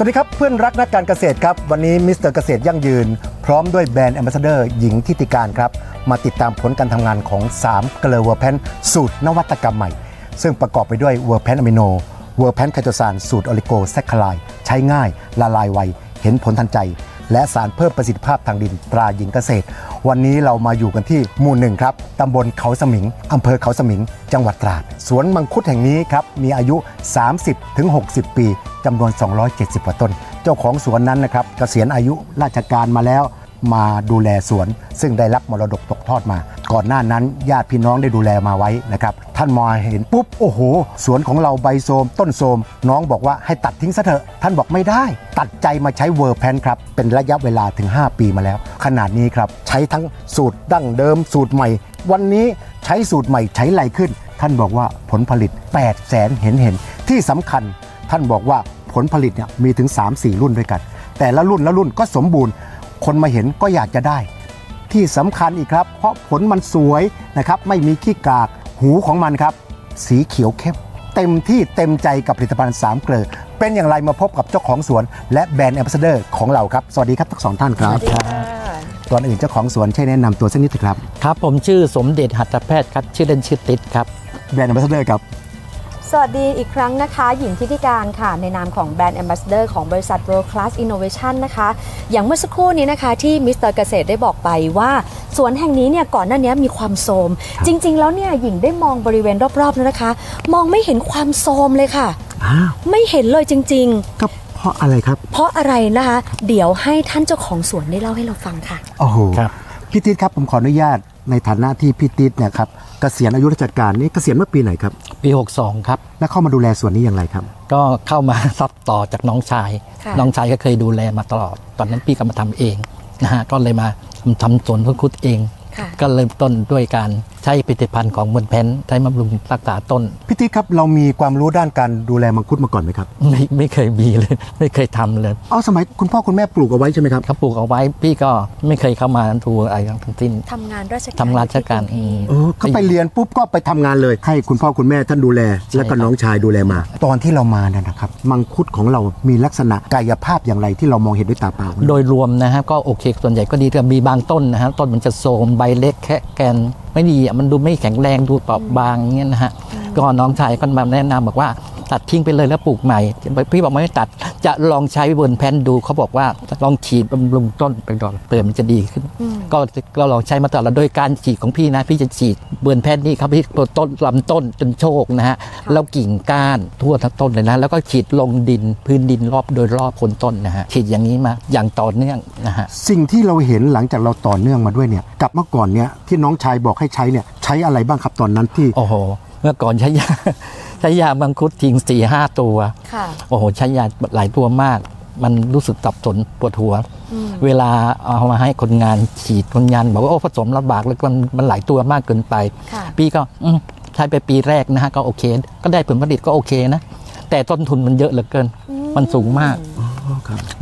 สวัสดีครับเพื่อนรักนักการเกษตรครับ วันนี้มิสเตอร์เกษตรยั่งยืน พร้อมด้วยแบรนด์แอมบาสเดอร์หญิงทิติการครับ มาติดตามผลการทำงานของ 3 เกลือเวอร์แพนสูตรนวัตกรรมใหม่ ซึ่งประกอบไปด้วยเวอร์แพนอะมิโนเวอร์แพนไคโตซานสูตรออลิโกแซคคลายใช้ง่ายละลายไว เห็นผลทันใจ และสารเพิ่มประสิทธิภาพทางดินตราหญิงเกษตร วันนี้เรามาอยู่กันที่หมู่หนึ่งครับตำบลเขาสมิงอำเภอเขาสมิง จังหวัดตราด สวนมังคุดแห่งนี้ครับมีอายุ 30-60 ปีจำนวน 270กว่าต้น เจ้าของสวนนั้นนะครับเกษียณอายุราชการมาแล้ว มาดูแลสวน ซึ่งได้รับมรดกตกทอดมา ก่อนหน้านั้นญาติพี่น้องได้ดูแลมาไว้นะครับ ท่านมาเห็นปุ๊บโอ้โห สวนของเราใบโทรมต้นโทรมน้องบอกว่าให้ตัดทิ้งซะเถอะ ท่านบอกไม่ได้ ตัดใจมาใช้เวอร์แพนครับเป็นระยะเวลาถึง 5 ปีมาแล้ว ขนาดนี้ครับใช้ทั้งสูตรดั้งเดิมสูตรใหม่ วันนี้ใช้สูตรใหม่ใช้ไรขึ้น ท่านบอกว่าผลผลิต8 0 0แสนเห็นเห็นที่สำคัญ ท่านบอกว่าผลผลิตเนี่ยมีถึง 3-4 รุ่นด้วยกัน แต่ละรุ่นละรุ่นก็สมบูรณ์ คนมาเห็นก็อยากจะได้ ที่สำคัญอีกครับ เพราะผลมันสวยนะครับไม่มีขี้กากหูของมันครับ สีเขียวเข้มเต็มที่เต็มใจกับผลิตภัณฑ์สามเกลือเป็นอย่างไรมาพบกับเจ้าของสวน และแบรนด์แอมบาสเดอร์ของเราครับ สวัสดีครับทั้งสองท่านครับ ก่อนอื่นเจ้าของสวนช่วยแนะนำตัวสักนิดเถอะครับ ครับผมชื่อสมเด็จหัตถแพทย์ครับชื่อเล่นชื่อติดครับ แบรนด์แอมบาสเดอร์ครับ สวัสดีอีกครั้งนะคะ หญิงทิติการค่ะ ในนามของแบรนด์ Ambassador ของบริษัท World Class Innovation นะคะ อย่างเมื่อสักครู่นี้นะคะที่มิสเตอร์เกษตรได้บอกไปว่าสวนแห่งนี้เนี่ยก่อนหน้านี้มีความโทรมจริง ๆ แล้วเนี่ยหญิงได้มองบริเวณรอบๆแล้วนะคะ มองไม่เห็นความโทรมเลยค่ะอ้าวไม่เห็นเลยจริงก็เพราะอะไรครับๆเพราะอะไรนะคะ เดี๋ยวให้ท่านเจ้าของสวนได้เล่าให้เราฟังค่ะโอ้โหครับพี่ติ๊ดครับผมขออนุญาต ในฐานะที่พี่ติ๊ดเนี่ยครับเกษียณอายุราชการนี่เกษียณเมื่อปีไหนครับปี 62 ครับ และเข้ามาดูแลสวนนี้อย่างไรครับ ก็เข้ามารับต่อจากน้องชาย ค่ะ น้องชายก็เคยดูแลมาตลอด ตอนนั้นพี่ก็มาทำเองนะฮะก็เลยมาทำทำสวนพังคุดเอง ค่ะ ก็เริ่มต้นด้วยการใช้ผลิตภัณฑ์ของมนแพนใช้บำรุงรักษาต้น พี่ติ๊ดครับเรามีความรู้ด้านการดูแลมังคุดมาก่อนไหมครับ ไม่ไม่เคยมีเลย ไม่เคยทำเลยเอาสมัยคุณพ่อคุณแม่ปลูกเอาไว้ใช่ไหมครับเขาปลูกเอาไว้พี่ก็ไม่เคยเข้ามาดูอะไรทั้งสิ้นทำงานราชการทำงานราชการที่อืกรุงเทพมเออก็ไปเรียนปุ๊บก็ไปทำงานเลย ให้คุณพ่อคุณแม่ท่านดูแล แล้วก็ครับน้องชายดูแลมา ตอนที่เรามาเนี่ยนะครับมังคุดของเรามีลักษณะกายภาพอย่างไรที่เรามองเห็นด้วยตาเปล่าโดยรวมนะครับก็โอเคส่วนใหญ่ก็ดีแต่มีบางต้นนะฮะต้นมันจะโทรมใบเล็กแค่แกน ไม่ดีอะมันดูไม่แข็งแรงดูเปราะบางอย่างเงี้ยนะฮะก็น้องชายก็มาแนะนำบอกว่าตัดทิ้งไปเลยแล้วปลูกใหม่พี่บอกไม่ตัด จะลองใช้เวิร์นแพนดูเขาบอกว่าลองฉีดบำรุงต้นไปก่อนเปิดมันจะดีขึ้น ก็ก็ลองใช้มาตลอดโดยการฉีดของพี่นะ พี่จะฉีดเบิร์นแพนนี่ครับพี่ต้นลำต้นจนโชคนะฮะแล้วกิ่งก้านทั่วทั้งต้นเลยนะแล้วก็ฉีดลงดินพื้นดินรอบโดยรอบโคนต้นนะฮะฉีดอย่างนี้มาอย่างต่อเนื่องนะฮะสิ่งที่เราเห็นหลังจากเราต่อเนื่องมาด้วยเนี่ยกับเมื่อก่อนเนี่ยที่น้องชายบอกให้ใช้เนี่ยใช้อะไรบ้างครับตอนนั้นที่โอ้โห เมื่อก่อนใช้ยาใช้ยามังคุดทิ้งสี่ห้าตัวค่ะโอ้โหใช้ยาหลายตัวมาก มันรู้สึกสับสนปวดหัวอืมเวลาเอามาให้คนงานฉีดคนงาน บอกว่าโอ้ผสมลำบากแล้วมันมันหลายตัวมากเกินไปค่ะพี่ก็อืมใช้ไปปีแรกนะฮะก็โอเค ก็ได้ผลผลิตก็โอเคนะ แต่ต้นทุนมันเยอะเหลือเกิน มันสูงมาก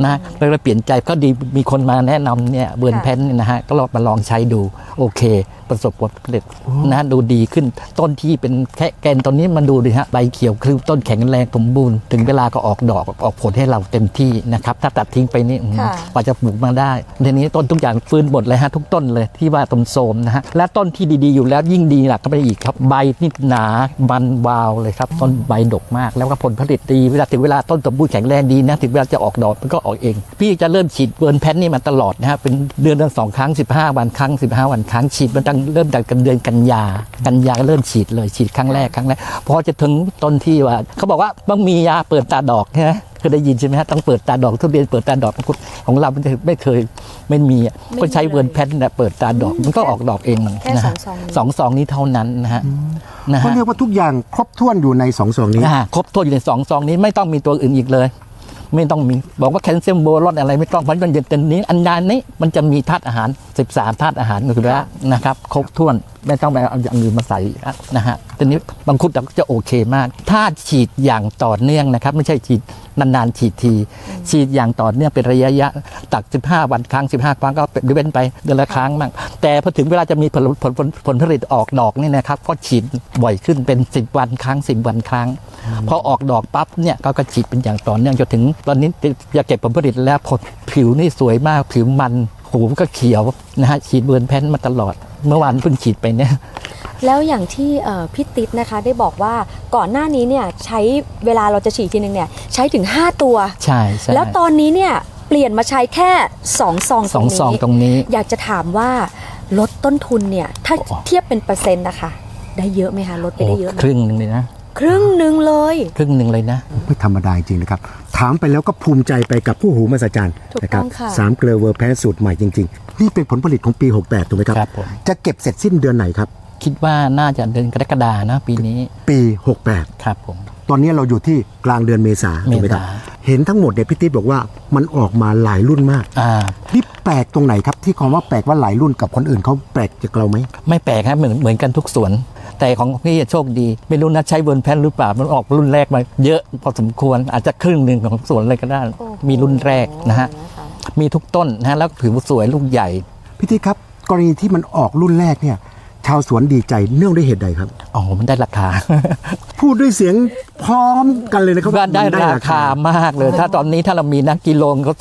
นะเลยเราเปลี่ยนใจก็ดีมีคนมาแนะนำเนี่ยเบิร์นค่ะแพนเนี่ยนะฮะก็ลองมาลองใช้ดูโอเค ประสบผลผลิตนะดูดีขึ้นต้นที่เป็นแค่แกนตอนนี้มันดูดิฮะใบเขียวคือต้นแข็งแรงสมบูรณ์ถึงเวลาก็ออกดอกออกผลให้เราเต็มที่นะครับถ้าตัดทิ้งไปนี่อืมค่ะกว่าจะปลูกมาได้ทีนี้ต้นทุกอย่างฟื้นหมดเลยฮะทุกต้นเลยที่ว่าต้นโสมนะฮะและต้นที่ดีๆอยู่แล้วยิ่งดีหนักก็ไปอีกครับใบนี่หนามันวาวเลยครับต้นใบดกมาก แล้วก็ผลผลิตดีเวลาถึงเวลาต้นสมบูรณ์แข็งแรงดีนะถึงเวลาจะออกดอกมันก็ออกเอง พี่จะเริ่มฉีดเวิร์นแพนนี่มาตลอดนะฮะเป็นเดือนละสองครั้ง 15 วันครั้ง 15 วันครั้งฉีดมันตั้งเริ่มจากกันเดือนกันยากันยาก็เริ่มฉีดเลยฉีดครั้งแรกครั้งแรกพอจะถึงต้นที่ว่า เขาบอกว่าต้องมียาเปิดตาดอกใช่ไหมเคยได้ยินใช่ไหมฮะต้องเปิดตาดอกทุเรียนเปิดตาดอกมังคุดของเรามันจะไม่เคยไม่มีอะไม่มีก็ใช้เวิร์นแพนน่ะเปิดตาดอกมันก็ออกดอกเองมันแค่นะฮะสองซองนี้สองซองนี้เท่านั้นนะฮะนะเขาฮะเรียกว่าทุกอย่างครบถ้วนอยู่ในสองซองนี้อ่าครบถ้วนอยู่ในสองซองนี้ไม่ต้องมีตัวอื่นอีกเลย ไม่ต้องมีบอกว่าแคลเซียมโบรอนอะไรไม่ต้องเพราะมันเป็นนี้ อันยานนี้มันจะมีธาตุอาหาร 13ธาตุอาหารอยู่แล้วนะครับ ครบถ้วนไม่ต้องไปเอาอย่างอื่นมาใส่นะฮะทีนี้บางคุดเราก็จะโอเคมาก ถ้าฉีดอย่างต่อเนื่องนะครับ ไม่ใช่ฉีดนานๆฉีดที ฉีดอย่างต่อเนื่องเป็นระยะยะตัก 15 วันครั้ง 15 ครั้งก็เป็นเว้นไปเดือนละครั้งบ้างแต่พอถึงเวลาจะมีผลผลผลผลผลิตออกดอกนี่นะครับก็ฉีดบ่อยขึ้นเป็น 10 วันครั้ง 10 วันครั้ง พอออกดอกปั๊บเนี่ยก็ก็ฉีดเป็นอย่างต่อเนื่องจนถึง ตอนนี้จะเก็บผลผลิตแล้วผลผิวนี่สวยมากผิวมันหูก็เขียวนะฮะฉีดเบือนแพนมาตลอด เมื่อวานเพิ่งฉีดไปเนี่ยแล้วอย่างที่เอ่อพี่ติ๊ดนะคะได้บอกว่าก่อนหน้านี้เนี่ยใช้เวลาเราจะฉีดทีนึงเนี่ยใช้ถึง 5 ตัว ใช่ใช่แล้วตอนนี้เนี่ยเปลี่ยนมาใช้แค่2ซองสองซองตรงนี้ อยากจะถามว่าลดต้นทุนเนี่ยถ้าโอ้เทียบเป็นเปอร์เซ็นต์นะคะ ได้เยอะไหมคะลดไปโอ้ได้เยอะไหมครึ่งหนึ่งเลยนะ ครึ่งหนึ่งเลย ครึ่งหนึ่งเลยนะ ไม่ธรรมดาจริงๆนะครับ ถามไปแล้วก็ภูมิใจไปกับผู้หูมหัศจรรย์ถูกนะครัต้องค่ะ สามเกลือเวอร์แพนสูตรใหม่จริง ๆ นี่เป็นผลผลิตของปี 68 ถูกไหมครับ ครับผม จะเก็บเสร็จสิ้นเดือนไหนครับ คิดว่าน่าจะเดือนกรกฎานะปีนี้ปีครับผม68ตอนนี้เราอยู่ที่กลางเดือนเมษาถูกไหมครับ เมษาเห็นทั้งหมดเนี่ยพี่ติ๊บบอกว่ามันออกมาหลายรุ่นมาก อ่า นี่แปลกตรงไหนครับที่คำว่าแปลกว่าหลายรุ่นกับคนอื่นเขาแปลกจากเราไหม ไม่แปลกครับเหมือนเหมือนกันทุกสวน แต่ของพี่โชคดีไม่รู้นะใช้เวิร์นแพนหรือเปล่ามันออกรุ่นแรกมาเยอะพอสมควรอาจจะครึ่งหนึ่งของสวนเลยก็ได้โอ้โหมีรุ่นแรกนะฮะมีทุกต้นนะฮะแล้วผิวสวยลูกใหญ่พี่ติ๊บครับกรณีที่มันออกรุ่นแรกเนี่ยชาวสวนดีใจเนื่องด้วยเหตุใดครับอ๋อมันได้ราคา พูดด้วยเสียงพร้อมกันเลยนะครับว่าได้มันราคามากเลย ถ้าตอนนี้ถ้าเรามีนักกิโลก็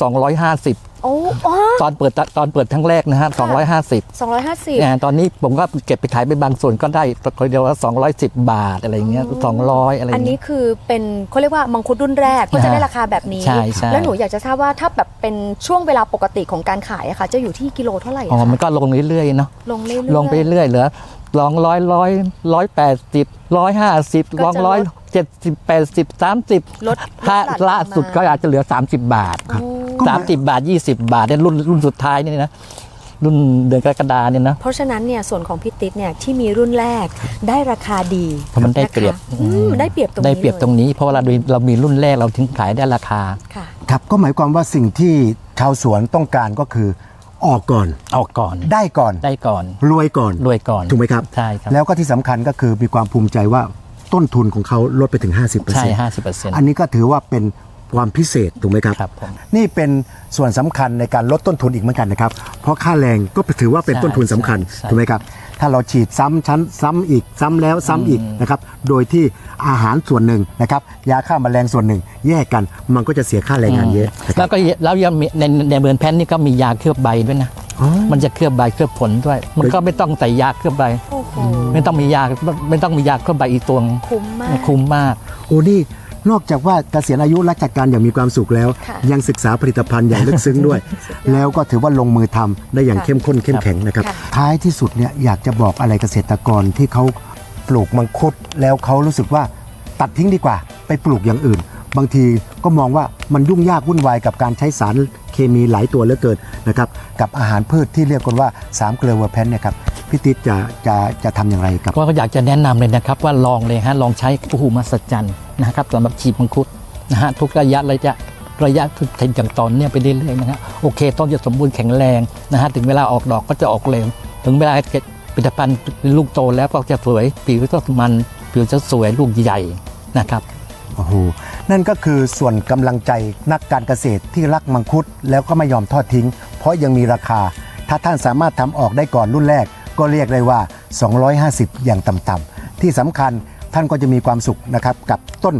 250 โอ้อ๋อตอนเปิดตอนเปิดทั้งแรกนะฮะ250สองร้อยห้าสิบเนี่ยตอนนี้ผมก็เก็บไปขายไปบางส่วนก็ได้คนเดียวละ210บาทอะไรอย่างเงี้ย200อะไรออันย่างนี้เงี้ย คือเป็นเขาเรียกว่ามังคุดรุ่นแรกก็จะได้ราคาแบบนี้ ใช่ใช่ แล้วหนูอยากจะทราบว่าถ้าแบบเป็นช่วงเวลาปกติของการขายอะค่ะ จะอยู่ที่กิโลเท่าไหร่อะอ๋อ คะมันก็ลงเรื่อยๆเนาะ ลงเรื่อยๆ ลงไปเรื่อยเหลือลองร้อยร้อยร้อยแปดสิบร้อยห้าสิบก็ลองจะร้อยลดเจ็ดสิบแปดสิบสามสิบลดถ้าลดหลั่นล่าสุดลงมาก็อาจจะเหลือ30บาทครับ สามสิบบาทยี่สิบบาทเนี่ยรุ่นรุ่นสุดท้ายนี่นะรุ่นเดือนกรกฎาเนี่ยนะเพราะฉะนั้นเนี่ยส่วนของพี่ติ๊ดเนี่ยที่มีรุ่นแรกได้ราคาดีเพราะมันได้เปรียบนะคะอืมได้เปรียบตรงนี้ได้เปรียบตรงนี้ เพราะว่าเราเรามีรุ่นแรกเราถึงขายได้ราคาค่ะครับก็หมายความว่าสิ่งที่ชาวสวนต้องการก็คือออกก่อนออกก่อนได้ก่อนได้ก่อน รวยก่อนรวยก่อนถูกไหมครับใช่ครับแล้วก็ที่สำคัญก็คือมีความภูมิใจว่าต้นทุนของเขาลดไปถึง 50%ใช่ห้าสิบเปอร์เซ็นต์อันนี้ก็ถือว่าเป็น ความพิเศษถูกไหมครับ ครับผม นี่เป็นส่วนสำคัญในการลดต้นทุนอีกเหมือนกันนะครับ เพราะค่าแรงก็ถือว่าเป็นใช่ต้นทุนสำคัญใช่ ถูกไหมครับ ถ้าเราฉีดซ้ำชั้นซ้ำอีกซ้ำแล้วซ้ำอีกนะครับ โดยที่อาหารส่วนหนึ่งนะครับ ยาฆ่าแมลงส่วนหนึ่ง แยกกันมันก็จะเสียค่าแรงงานเยอะนะคแล้รับ วก็แล้วยังมีในในเบือนแพนนี่ก็มียาเคลือบใบด้วยนะอ๋อ มันจะเคลือบใบเคลือบผลด้วย มันก็ไม่ต้องใส่ยาเคลือบใบ โอ้โห ไม่ต้องมียาไม่ต้องมียาเคลือบใบอีกตัวงคุ้มมาก คุ้มมาก โอ้นี่ นอกจากว่าเกษียณอายุราชการอย่างมีความสุขแล้วค่ะยังศึกษาผลิตภัณฑ์อย่างลึกซึ้งด้วย แล้วก็ถือว่าลงมือทำได้อย่างค่ะเข้มข้นเข้มแข็งนะครับค่ะท้ายที่สุดเนี่ยอยากจะบอกอะไรเกษตรกรที่เขาปลูกมังคุดแล้วเขารู้สึกว่าตัดทิ้งดีกว่า ไปปลูกอย่างอื่น บางทีก็มองว่ามันยุ่งยากวุ่นวายกับการใช้สารเคมีหลายตัวเหลือเกินนะครับกับอาหารพืชที่เรียกกันว่า3เกลือเวอร์แพนเนี่ยครับพี่ติ๊ดจะจะจะทำอย่างไรกับก็อยากจะแนะนำเลยนะครับว่าลองเลยฮะลองใช้ปูหูมาสจัน นะครับสำหรับฉีดมังคุดนะฮะทุกระยะระยะระยะทุกทีอย่างตอนเนี่ยไปเรื่อยๆนะฮะโอเค ต้นจะสมบูรณ์แข็งแรงนะฮะถึงเวลาออกดอกก็จะออกเร็วถึงเวลาเก็บผลิตภัณฑ์ลูกโตแล้วก็จะสวยผิวก็มันผิวจะสวยลูกใหญ่นะครับโอ้โหนั่นก็คือส่วนกำลังใจนักการเกษตรที่รักมังคุดแล้วก็ไม่ยอมทอดทิ้ง เพราะยังมีราคา ถ้าท่านสามารถทำออกได้ก่อนรุ่นแรก ก็เรียกได้ว่า 250 อย่างต่ำๆที่สำคัญ ท่านก็จะมีความสุขนะครับกับต้น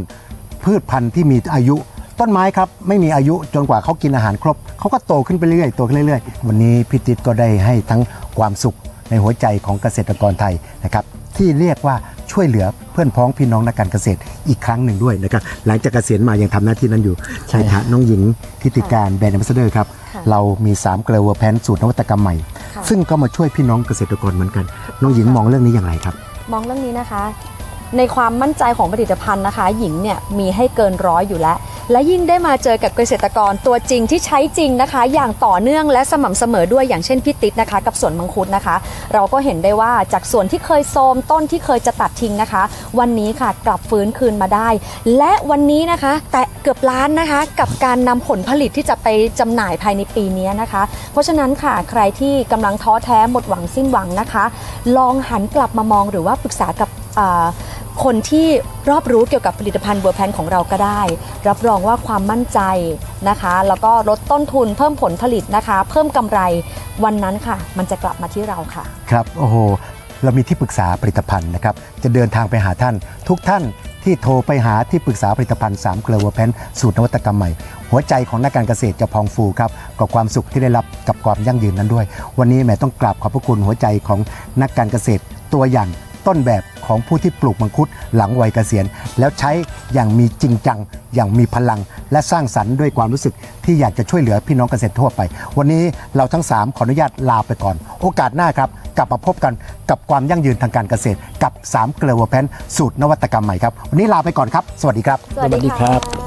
พืชพันธุ์ที่มีอายุ ต้นไม้ครับไม่มีอายุจนกว่าเขากินอาหารครบเขาก็โตขึ้นไปเรื่อยๆโตขึ้นเรื่อยๆ วันนี้พี่ติ๊ดก็ได้ให้ทั้งความสุขในหัวใจของเกษตรกรไทยนะครับที่เรียกว่าช่วยเหลือเพื่อนพ้องพี่น้องนักการเกษตรอีกครั้งหนึ่งด้วยนะครับหลังจากเกษียณมายังทำหน้าที่นั้นอยู่ใช่ในฐานะน้องหญิงทิติการแบรนด์แอมบาสเดอร์ครับค่ะเรามี3เกลือเวอร์แพนสูตรนวัตกรรมใหม่ค่ะซึ่งก็มาช่วยพี่น้องเกษตรกรเหมือนกัน น้องหญิงมองเรื่องนี้อย่างไรครับ มองเรื่องนี้นะคะ ในความมั่นใจของผลิตภัณฑ์นะคะ หญิงเนี่ยมีให้เกินร้อยอยู่แล้ว และยิ่งได้มาเจอกับเกษตรกรตัวจริงที่ใช้จริงนะคะ อย่างต่อเนื่องและสม่ำเสมอด้วยอย่างเช่นพี่ติ๊ดนะคะ กับสวนมังคุดนะคะ เราก็เห็นได้ว่าจากส่วนที่เคยโทรมต้นที่เคยจะตัดทิ้งนะคะ วันนี้ค่ะกลับฟื้นคืนมาได้ และวันนี้นะคะ แต่เกือบล้านนะคะ กับการนำผลผลิตที่จะไปจำหน่ายภายในปีนี้นะคะ เพราะฉะนั้นค่ะใครที่กำลังท้อแท้หมดหวังสิ้นหวังนะคะ ลองหันกลับมามองหรือว่าปรึกษากับ คนที่รอบรู้เกี่ยวกับผลิตภัณฑ์เวอร์แพนของเราก็ได้ รับรองว่าความมั่นใจนะคะ แล้วก็ลดต้นทุนเพิ่มผลผลิตนะคะ เพิ่มกำไรวันนั้นค่ะ มันจะกลับมาที่เราค่ะ ครับโอ้โหเรามีที่ปรึกษาผลิตภัณฑ์นะครับ จะเดินทางไปหาท่าน ทุกท่านที่โทรไปหาที่ปรึกษาผลิตภัณฑ์3เกลือวัวแพนสูตรนวัตกรรมใหม่ หัวใจของนักการเกษตรจะพองฟูครับกับความสุขที่ได้รับกับความยั่งยืนนั้นด้วย วันนี้แหม่ต้องกราบขอบพระคุณหัวใจของนักการเกษตรตัวอย่าง ต้นแบบของผู้ที่ปลูกมังคุดหลังวัยเกษียณ แล้วใช้อย่างมีจริงจัง อย่างมีพลัง และสร้างสรรค์ด้วยความรู้สึกที่อยากจะช่วยเหลือพี่น้องเกษตรทั่วไป วันนี้เราทั้ง 3 ขออนุญาตลาไปก่อน โอกาสหน้าครับ กลับมาพบกันกับความยั่งยืนทางการเกษตร กับ3เกลือวัวแพนสูตรนวัตกรรมใหม่ครับวันนี้ลาไปก่อนครับ สวัสดีครับ สวัสดีครับ